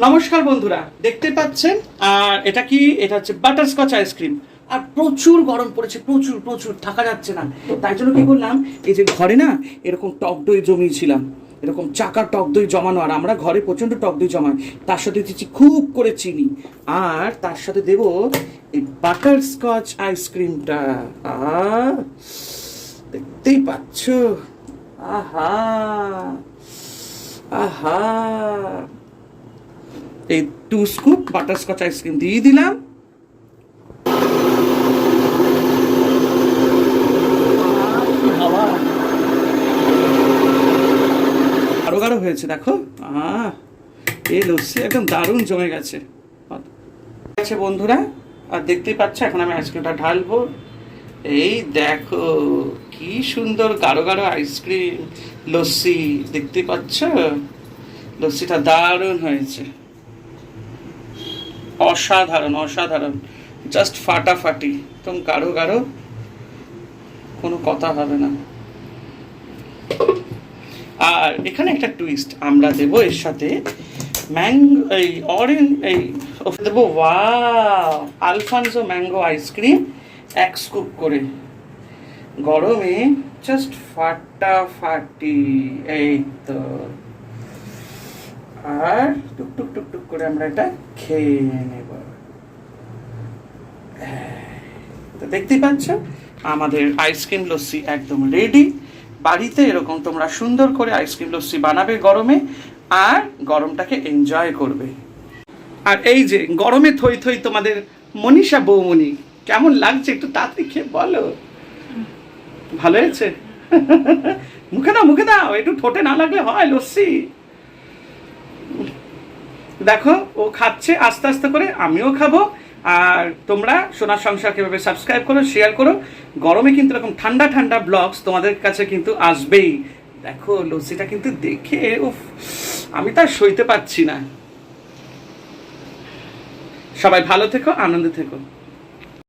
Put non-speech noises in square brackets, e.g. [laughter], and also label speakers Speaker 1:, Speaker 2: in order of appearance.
Speaker 1: নমস্কার বন্ধুরা, দেখতে পাচ্ছেন? আর এটা কি? এটা হচ্ছে বাটারস্কচ আইসক্রিম আর প্রচুর গরম পড়েছে, প্রচুর প্রচুর, থাকা যাচ্ছে না। তাই জন্য কি করলাম? এই যে ঘরে না, এরকম টক দই জমিয়েছিলাম। এরকম চাকা টক দই জমানো, আর আমরা ঘরে প্রচণ্ড টক দই জমাই। তার সাথে দিচ্ছি খুব করে চিনি। আর তার সাথে দেব এই বাটারস্কচ আইসক্রিমটা দেখতেই পাচ্ছ? আহা! আহা! এই টু স্কুপ বাটারস্কচ আইসক্রিম দিয়ে দিলাম। আরও গাঢ় হয়েছে, দেখো। আহ এই লস্যি একদম দারুণ জমে গেছে। আছে বন্ধুরা, আর দেখতেই পাচ্ছ, এখন আমি আইসক্রিমটা ঢালবো। এই দেখো, কি সুন্দর গাঢ় গাঢ় আইসক্রিম লস্যি, দেখতে পাচ্ছ? লস্যিটা দারুণ হয়েছে। অসাধারণ অসাধারণ। জাস্ট ফাটাফাটি। একদম কারও কারও কোনো কথা হবে না। আর এখানে একটা টুইস্ট আমরা দেবো এর সাথে। ম্যাঙ্গো এই অরেঞ্জ এই দেবো ওয়া আলফানসো ম্যাঙ্গো আইসক্রিম এক স্কুপ করে। গরমে জাস্ট ফাটাফাটি। এই তো। আর টুক টুক টুক টুক করে আমরা এটা খেয়ে নেব। তো দেখতেই পাচ্ছ, আমাদের আইসক্রিম লস্যি একদম রেডি বাড়িতে এরকম তোমরা সুন্দর করে আইসক্রিম লস্যি বানাবে গরমে আর গরমটাকে এনজয় করবে। আর এই যে গরমে থই থই তোমাদের মনীষা বৌমণি, কেমন লাগছে একটু তাড়াতাড়ি খেয়ে বলো। ভালো হয়েছে? [laughs] মুখে দাও মুখে দাও, একটু ঠোঁটে না লাগলে হয় লস্যি। দেখো, ও খাচ্ছে, আস্তে আস্তে করে আমিও খাব। আর তোমরা সোনার সংসার কীভাবে সাবস্ক্রাইব করো শেয়ার করো। গরমে কিন্তু এরকম ঠান্ডা ঠান্ডা ব্লগস তোমাদের কাছে কিন্তু আসবেই। দেখো, লস্যিটা কিন্তু দেখে, উফ, আমি তার সইতে পারছি না। সবাই ভালো থেকো, আনন্দে থেকো।